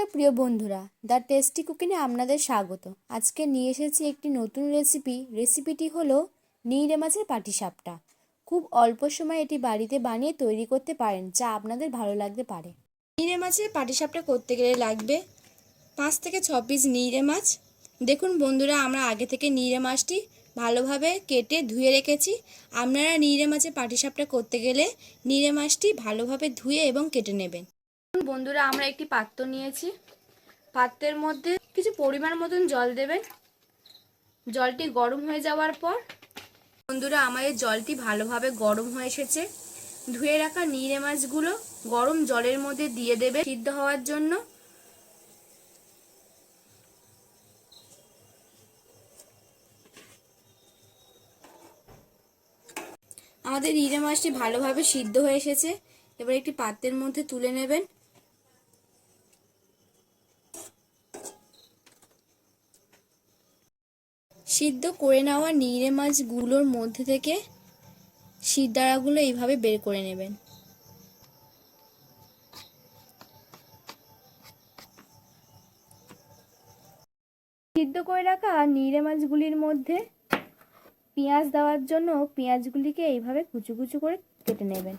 নমস্কার প্রিয় বন্ধুরা, দ্য টেস্টি কুকিনে আপনাদের স্বাগত। আজকে নিয়ে এসেছি একটি নতুন রেসিপি। রেসিপিটি হলো নিংড়ে মাছের পাটিসাপটা। খুব অল্প সময় এটি বাড়িতে বানিয়ে তৈরি করতে পারেন, যা আপনাদের ভালো লাগতে পারে। নিংড়ে মাছের পাটিসাপটা করতে গেলে লাগবে পাঁচ থেকে ছ পিস নিংড়ে মাছ। দেখুন বন্ধুরা, আমরা আগে থেকে নিংড়ে মাছটি ভালোভাবে কেটে ধুয়ে রেখেছি। আপনারা নিংড়ে মাছের পাটিসাপটা করতে গেলে নিংড়ে মাছটি ভালোভাবে ধুয়ে এবং কেটে নেবেন। বন্ধুরা, আমরা একটি পাত্র নিয়েছি। পাত্রের মধ্যে কিছু পরিমাণ মতন জল দেবেন। জলটি গরম হয়ে যাওয়ার পর, বন্ধুরা, আমাদের জলটি ভালোভাবে গরম হয়ে এসেছে। ধুয়ে রাখা নিড়ে মাছগুলো গরম জলের মধ্যে দিয়ে দেবে সিদ্ধ হওয়ার জন্য। আমাদের নিড়ে মাছটি ভালোভাবে সিদ্ধ হয়ে এসেছে। এবার একটি পাত্রের মধ্যে তুলে নেবেন। সিদ্ধ করে নেওয়া নিড়ে মাছগুলোর মধ্যে থেকে সিদ্ধারাগুলো এইভাবে বের করে নেবেন। সিদ্ধ করে রাখা নিড়ে মাছগুলির মধ্যে পেঁয়াজ দেওয়ার জন্য পেঁয়াজগুলিকে এইভাবে কুচু কুচু করে কেটে নেবেন।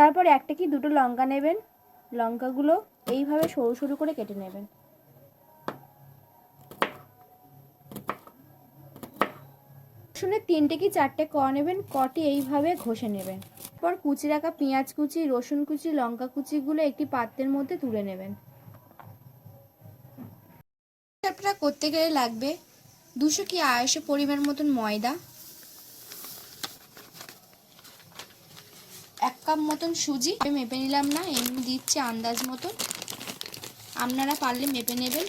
তারপর একটা কি দুটো লঙ্কা নেবেন? লঙ্কাগুলো এইভাবে সরু সরু করে কেটে নেবেন। শুনে তিনটে কি চারটে ক নেবেন, কটি এইভাবে ঘষে নেবেন। পর কুচি রাখা পেঁয়াজ কুচি, রসুন কুচি, লঙ্কা কুচিগুলো একটি পাত্রের মধ্যে তুলে নেবেন। করতে গেলে লাগবে দুশো কি আড়াইশো পরিমাণ মতন ময়দা। কাপ মতন সুজি। মেপে নিলাম না, এমনি দিচ্ছে আন্দাজ মতন। আপনারা পারলে মেপে নেবেন।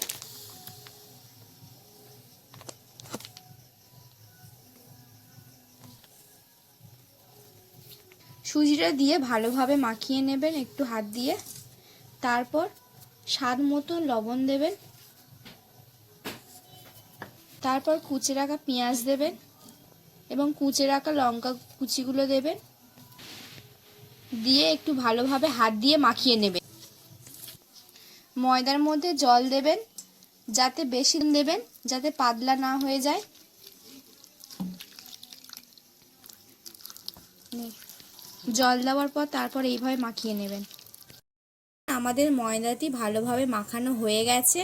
সুজিটা দিয়ে ভালোভাবে মাখিয়ে নেবেন, একটু হাত দিয়ে। তারপর স্বাদ মতো লবণ দেবেন। তারপর কুচে রাখা পেঁয়াজ দেবেন এবং কুচে রাখা লঙ্কা কুচিগুলো দেবেন। দিয়ে একটু ভালোভাবে হাত দিয়ে মাখিয়ে নেবেন। ময়দার মধ্যে জল দেবেন, যাতে বেশি দেবেন, যাতে পাতলা না হয়ে যায়। জল দেওয়ার পর তারপর এইভাবে মাখিয়ে নেবেন। আমাদের ময়দাটি ভালোভাবে মাখানো হয়ে গেছে।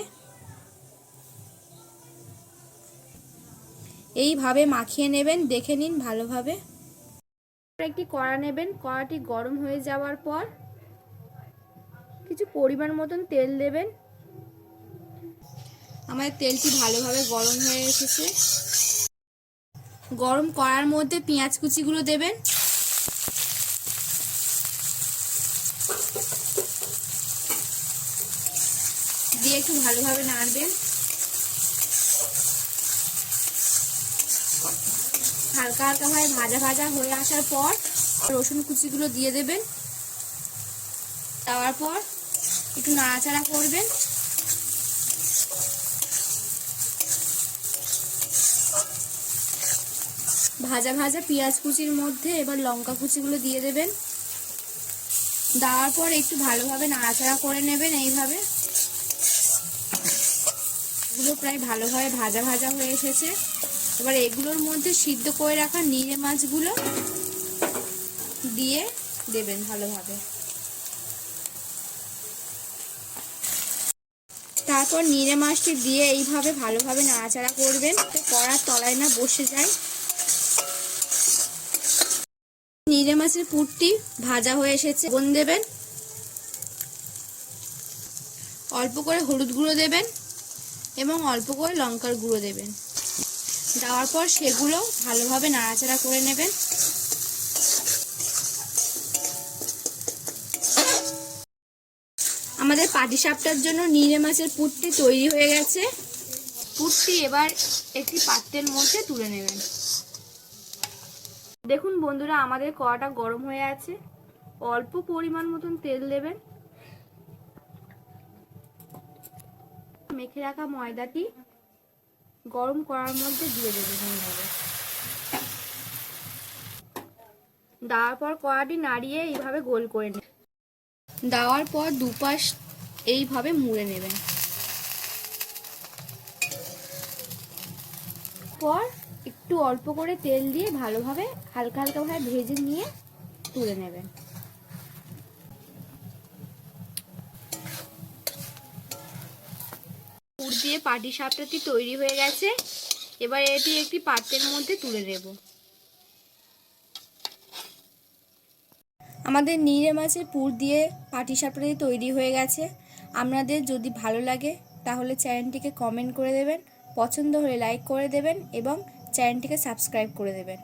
এইভাবে মাখিয়ে নেবেন, দেখে নিন ভালোভাবে। একটি কড়া নেবেন। কড়াটি গরম হয়ে যাওয়ার পর কিছু পরিমাণ মতন তেল দেবেন। আমাদের তেলটি ভালোভাবে গরম হয়ে এসেছে। গরম কড়ার মধ্যে পেঁয়াজ কুচিগুলো দেবেন। দিয়ে একটু ভালোভাবে নাড়বেন। হালকা হালকা ভাবে ভাজা ভাজা হয়ে আসার পর রসুন কুচিগুলো দিয়ে দেবেন। দেওয়ার পর একটু নাড়াচাড়া করবেন। ভাজা ভাজা পেঁয়াজ কুচির মধ্যে এবার লঙ্কা কুচিগুলো দিয়ে দেবেন। দেওয়ার পর একটু ভালোভাবে নাড়াচাড়া করে নেবেন এইভাবে। এগুলো প্রায় ভালোভাবে ভাজা ভাজা হয়ে এসেছে। এবার এগুলোর মধ্যে সিদ্ধ করে রাখা নিড়ে মাছগুলো দিয়ে দেবেন ভালোভাবে। তারপর নিড়ে মাছটি দিয়ে এইভাবে ভালোভাবে নাড়াচাড়া করবেন কড়ার তলায় না বসে যায়। নিড়ে মাছের পুরটি ভাজা হয়ে এসেছে বোন দেবেন। অল্প করে হলুদ গুঁড়ো দেবেন এবং অল্প করে লঙ্কার গুঁড়ো দেবেন। দেওয়ার পর সেগুলো ভালোভাবে নাড়াচাড়া করে নেবেন। আমাদের পাটি সাপটার জন্য নিড়ে মাছের পুটটি তৈরি হয়ে গেছে। পুটটি এবার একটি পাত্রের মধ্যে তুলে নেবেন। দেখুন বন্ধুরা, আমাদের কড়াটা গরম হয়ে আছে। অল্প পরিমাণ মতন তেল দেবেন। মেখে রাখা ময়দাটি গরম করার মধ্যে দিয়ে দেবে এইভাবে দেওয়ার পর কড়াটি নাড়িয়ে এইভাবে গোল করে নেবে দেওয়ার পর দুপাশ এইভাবে মুড়ে নেবেন পর একটু অল্প করে তেল দিয়ে ভালোভাবে হালকা হালকাভাবে ভেজে নিয়ে তুলে নেবেন পুর দিয়ে পাটি সাপটাটি তৈরি হয়ে গেছে। এবার এটি একটি পাত্রের মধ্যে তুলে নেব। আমাদের নিড়ে মাছের পুর দিয়ে পাটি সাপটাটি তৈরি হয়ে গেছে। আপনাদের যদি ভালো লাগে, তাহলে চ্যানেলটিকে কমেন্ট করে দেবেন, পছন্দ হলে লাইক করে দেবেন এবং চ্যানেলটিকে সাবস্ক্রাইব করে দেবেন।